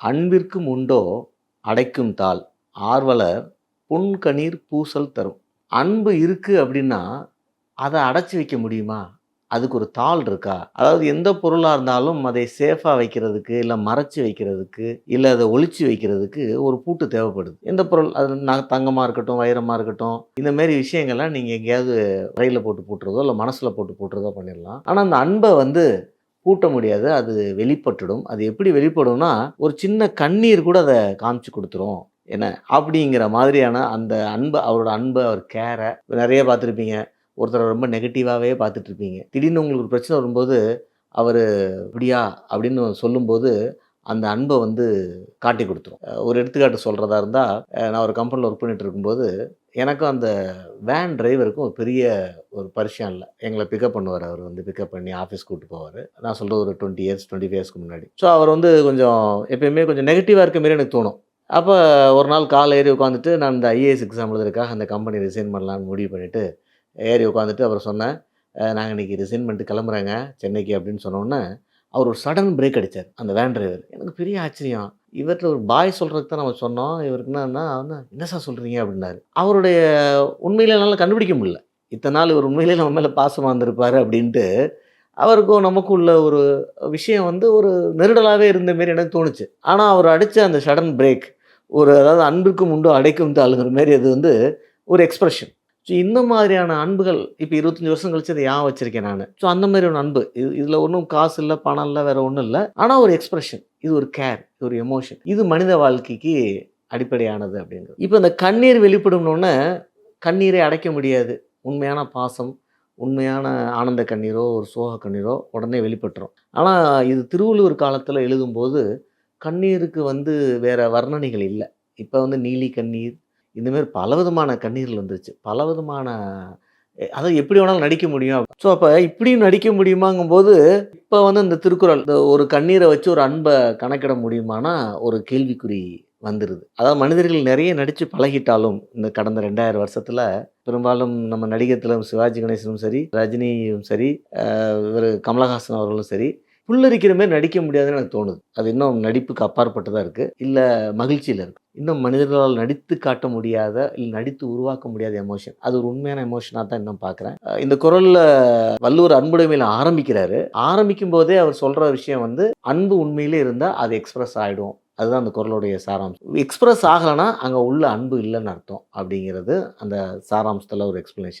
அன்பிற்கும் உண்டோ? அடைக்கும் தாள். ஆர்வலர் புன்கணீர் பூசல் தரும். அன்பு இருக்கு அப்படின்னா அதை அடைச்சி வைக்க முடியுமா? அதுக்கு ஒரு தாள் இருக்கா? அதாவது எந்த பொருளாக இருந்தாலும் அதை சேஃபாக வைக்கிறதுக்கு இல்லை மறைச்சி வைக்கிறதுக்கு இல்லை அதை ஒழிச்சு வைக்கிறதுக்கு ஒரு பூட்டு தேவைப்படுது. எந்த பொருள்? அது நான் தங்கமாக இருக்கட்டும் வைரமாக இருக்கட்டும் இந்த மாதிரி விஷயங்கள்லாம் நீங்கள் எங்கேயாவது ரயிலில் போட்டு போட்டுறதோ இல்லை மனசில் போட்டு போட்டுறதோ பண்ணிடலாம். ஆனால் அந்த அன்பை வந்து பூட்ட முடியாது அது வெளிப்பட்டுடும். அது எப்படி வெளிப்படும்னா ஒரு சின்ன கண்ணீர் கூட அதை காமிச்சு கொடுத்துரும். என்ன? அப்படிங்கிற மாதிரியான அந்த அன்பை அவரோட அன்பை அவர் கேரை நிறைய பார்த்துருப்பீங்க. ஒருத்தரை ரொம்ப நெகட்டிவாகவே பார்த்துட்டு இருப்பீங்க திடீர்னு உங்களுக்கு ஒரு பிரச்சனை வரும்போது அவர் இப்படியா அப்படின்னு சொல்லும்போது அந்த அன்பை வந்து காட்டி கொடுத்துரும். ஒரு எடுத்துக்காட்டு சொல்கிறதா இருந்தால் நான் ஒரு கம்பெனியில் ஒர்க் பண்ணிகிட்டு இருக்கும்போது எனக்கும் அந்த வேன் டிரைவருக்கும் ஒரு பெரிய ஒரு பரிசயம் இல்லை. எங்களை பிக்கப் பண்ணுவார். அவர் வந்து பிக்கப் பண்ணி ஆஃபீஸ் கூப்பிட்டு போவார். நான் சொல்கிறது ஒரு டுவெண்ட்டி இயர்ஸ் டுவெண்ட்டி இயர்ஸ்க்கு முன்னாடி. ஸோ அவர் வந்து கொஞ்சம் எப்பயுமே கொஞ்சம் நெகட்டிவாக இருக்க மாரி எனக்கு தோணும். அப்போ ஒரு நாள் காலை ஏறி உட்காந்துட்டு நான் இந்த ஐஏஎஸ் எக்ஸாம் எழுதுறதுக்காக அந்த கம்பெனி ரிசைன் பண்ணலான்னு முடிவு பண்ணிவிட்டு ஏறி உட்காந்துட்டு அவர் சொன்னேன் நாங்கள் இன்றைக்கி ரிசைன் பண்ணிட்டு கிளம்புறேங்க சென்னைக்கு அப்படின்னு சொன்னோன்னே அவர் ஒரு சடன் பிரேக் அடித்தார் அந்த வேன் டிரைவர் எனக்கு பெரிய ஆச்சரியம். இவர்கிட்ட ஒரு பாய் சொல்கிறதுக்கு தான் நம்ம சொன்னோம். இவருக்கு என்னன்னா வந்து என்ன சார் சொல்கிறீங்க அப்படின்னாரு. அவருடைய உண்மையில என்னால் கண்டுபிடிக்க முடியல. இத்தனை நாள் இவர் உண்மையிலே நம்ம மேலே பாசமாக இருந்திருப்பார் அப்படின்ட்டு அவருக்கும் நமக்கும் உள்ள ஒரு விஷயம் வந்து ஒரு நெருடலாகவே இருந்த மாரி எனக்கு தோணுச்சு. ஆனால் அவர் அடித்த அந்த சடன் பிரேக் ஒரு அதாவது அன்பிற்கும் உண்டு அடைக்கும் தாளுங்கிற மாரி அது வந்து ஒரு எக்ஸ்ப்ரெஷன் ஸோ இந்த மாதிரியான அன்புகள் இப்போ இருபத்தஞ்சி வருஷம் கழிச்சு அதை ஏன் வச்சிருக்கேன் நான். ஸோ அந்த மாதிரி ஒரு அன்பு. இது இதில் ஒன்றும் காசு இல்லை பணம் இல்லை வேற ஒன்றும் இல்லை. ஆனால் ஒரு எக்ஸ்பிரஷன் இது ஒரு கேர் இது ஒரு எமோஷன் இது மனித வாழ்க்கைக்கு அடிப்படையானது அப்படிங்கிறது. இப்போ இந்த கண்ணீர் வெளிப்படும்னோடனே கண்ணீரை அடைக்க முடியாது. உண்மையான பாசம் உண்மையான ஆனந்த கண்ணீரோ ஒரு சோக கண்ணீரோ உடனே வெளிப்பட்டுரும். ஆனால் இது திருவள்ளுவர் காலத்தில் எழுதும்போது கண்ணீருக்கு வந்து வேறு வர்ணனைகள் இல்லை. இப்போ வந்து நீலி கண்ணீர் இந்தமாரி பல பலவிதமான கண்ணீர்கள் வந்துருச்சு. பலவிதமான விதமான அதை எப்படி வேணாலும் நடிக்க முடியும். ஸோ அப்போ இப்படியும் நடிக்க முடியுமாங்கும்போது இப்போ வந்து இந்த திருக்குறள் இந்த ஒரு கண்ணீரை வச்சு ஒரு அன்பை கணக்கிட முடியுமானா ஒரு கேள்விக்குறி வந்துடுது அதாவது மனிதர்கள் நிறைய நடித்து பழகிட்டாலும் இந்த கடந்த ரெண்டாயிரம் வருஷத்தில் பெரும்பாலும் நம்ம நடிகர் சிவாஜி கணேசனும் சரி ரஜினியும் சரி இவர் கமலஹாசன் அவர்களும் சரி புல்லரிக்கிற மாதிரி நடிக்க முடியாதுன்னு எனக்கு தோணுது. அது இன்னும் நடிப்புக்கு அப்பாற்பட்டதாக இருக்குது இல்லை மகிழ்ச்சியில் இருக்குது இன்னும் மனிதர்களால் நடித்து காட்ட முடியாத இல்லை நடித்து உருவாக்க முடியாத எமோஷன் அது ஒரு உண்மையான எமோஷனாக தான் இன்னும் பார்க்குறேன் இந்த குரலில் வள்ளுவர் அன்புடைமையில் ஆரம்பிக்கிறாரு. ஆரம்பிக்கும் போதே அவர் சொல்கிற விஷயம் வந்து அன்பு உண்மையிலே இருந்தால் அது எக்ஸ்பிரஸ் ஆகிடும் அதுதான் அந்த குரலுடைய சாராம்சம். எக்ஸ்பிரஸ் ஆகலைன்னா அங்கே உள்ள அன்பு இல்லைன்னு அர்த்தம் அப்படிங்கிறது அந்த சாராம்சத்தில் ஒரு எக்ஸ்ப்ளனேஷன்